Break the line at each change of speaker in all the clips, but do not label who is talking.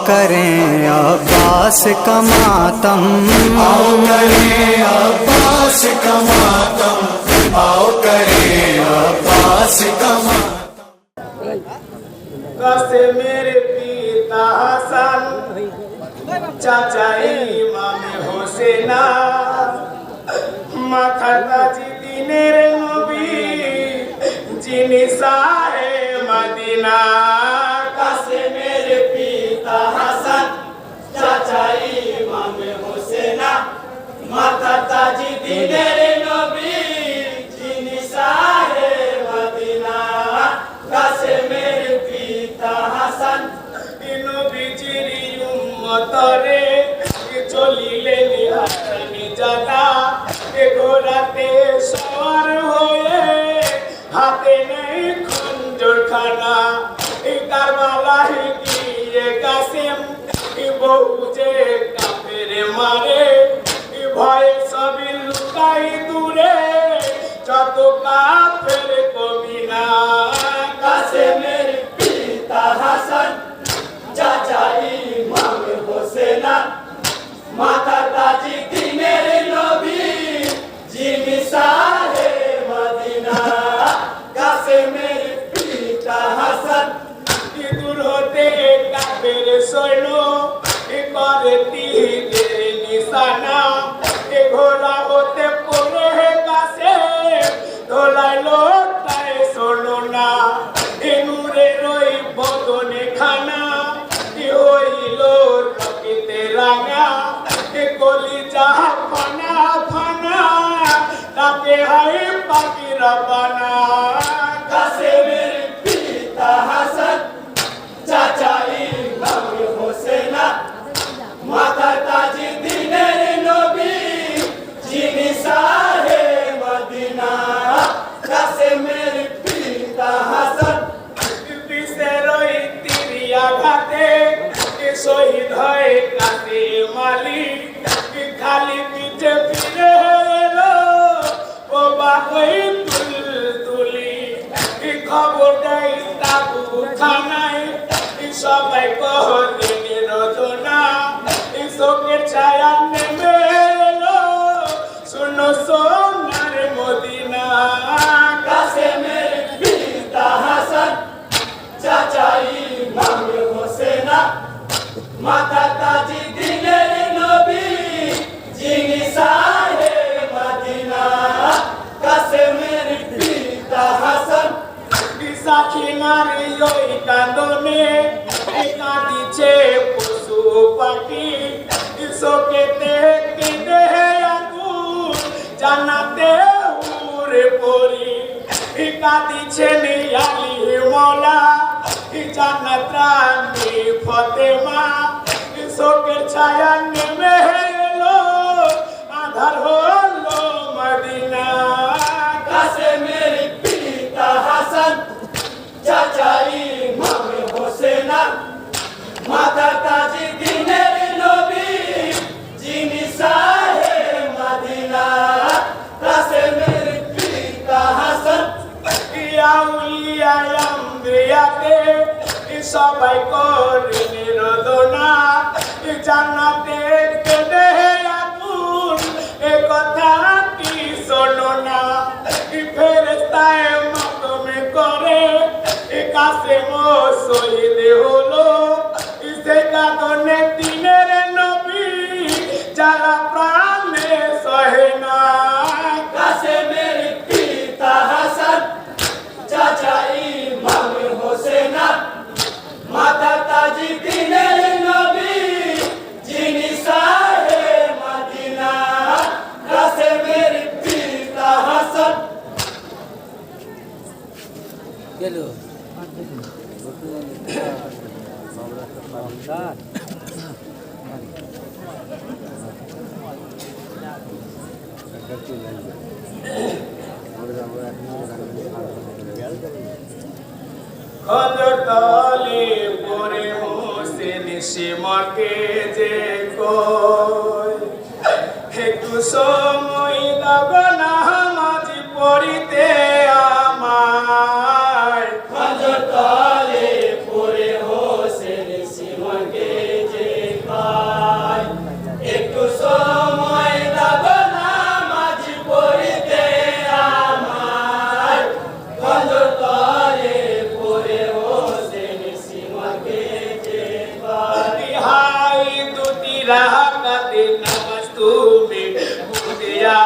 करें अब्बास का मातम
आओ करें अब्बास का मातम आओ करें अब्बास का मातम
কাছে মেরে পিতা হাসান চাচা ইমামে হোসেনা মাথা তাজি দিনের নবী যিনি সাহে মদিনা কাছে মেরে পিতা হাসান চাচা ইমামে হোসেনা মাথা তাজি দিনের নবী, যিনি সাহে মদিনা কাছে মেরে পিতা হাসান। নবীজির উম্মতরে চলিলেন হাসানি জাদা। এ ঘোড়াতে সওয়ার হয়ে হাতে নেই খঞ্জর খানা এ কারবালায় গিয়ে কাসেম বহু যে কাফের মারে ভয়ে সবই লুকাই দূরে যত কাফের কমিনা। কাসেমের পিতা হাসান চাচা ইমাম হোসেনা মাতা তাজি দিনের নবী যিনি সাহে মদিনা। কাসেমের পিতা হাসান দূর হতে কাবের সৈন্য এ করে তীরের নিশানা এ ঘোড়া হতে পড়ে কাছে। দোলাইলো তাই শোনো না, এ নূরের ওই বদনে খানা এ হইল রকিতে রাঙা, এ কলি যাহা ফানা ফানা। তাকে হাই পাখি রবানা সাক্ষী নারী ওই কান্দনে কাঁদিছে পশু পাখি। শোকেতে কেঁদে আগুন জানাতে উড়ে পড়ি। কাঁদিছে নিয়ালি মলা জান্নাত রানী ফতেমা। শোকের ছায়া কাছে মো শহীদ হলো। সে কাঁদনে দিনের নবী যারা প্রাণে সহে না। কাছে মেরে পিতা হাসান চাচা ইমাম হোসেনা। মাতা তাজি দিনের নবী যিনি সাহে মদিনা। কাছে মেরে পিতা হাসান। খন্দর তলে পরে হোসেন সীমাকে যে একটু সময় দাব না মাঝি পড়িতে। রাহাতে নামাজ তুমি বুঝিয়া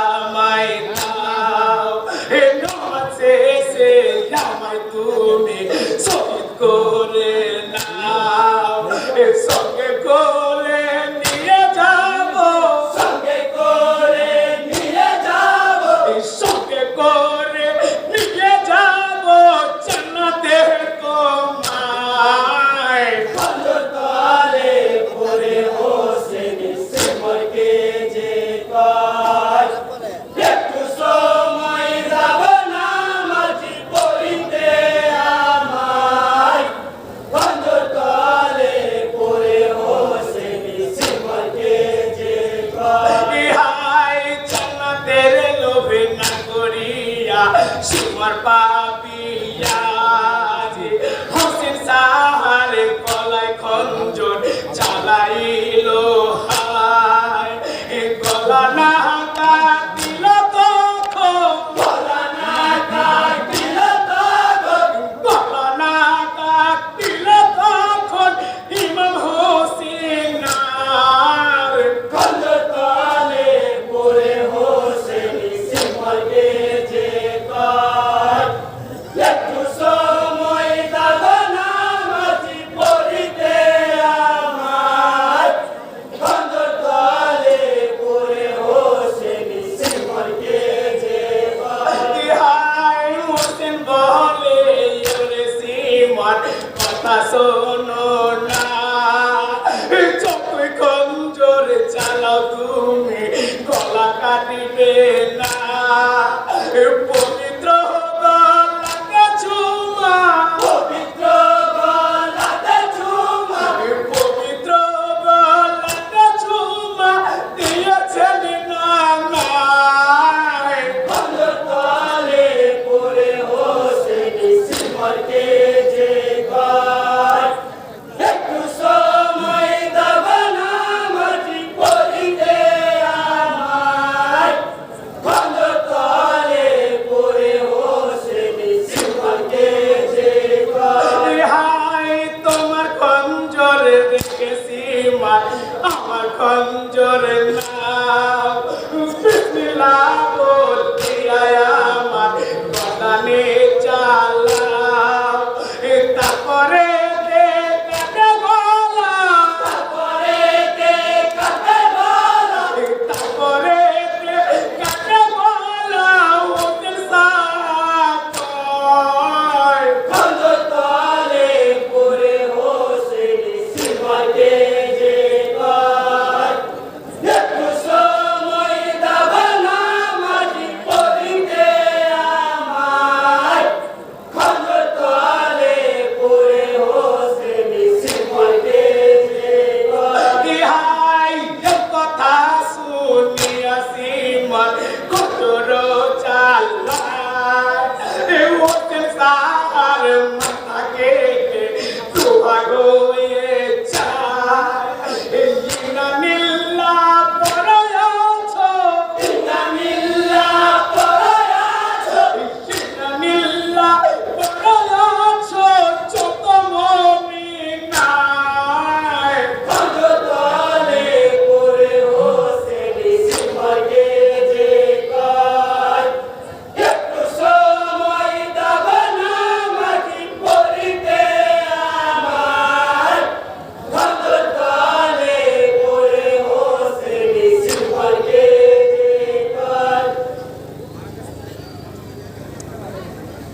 কাটিবে না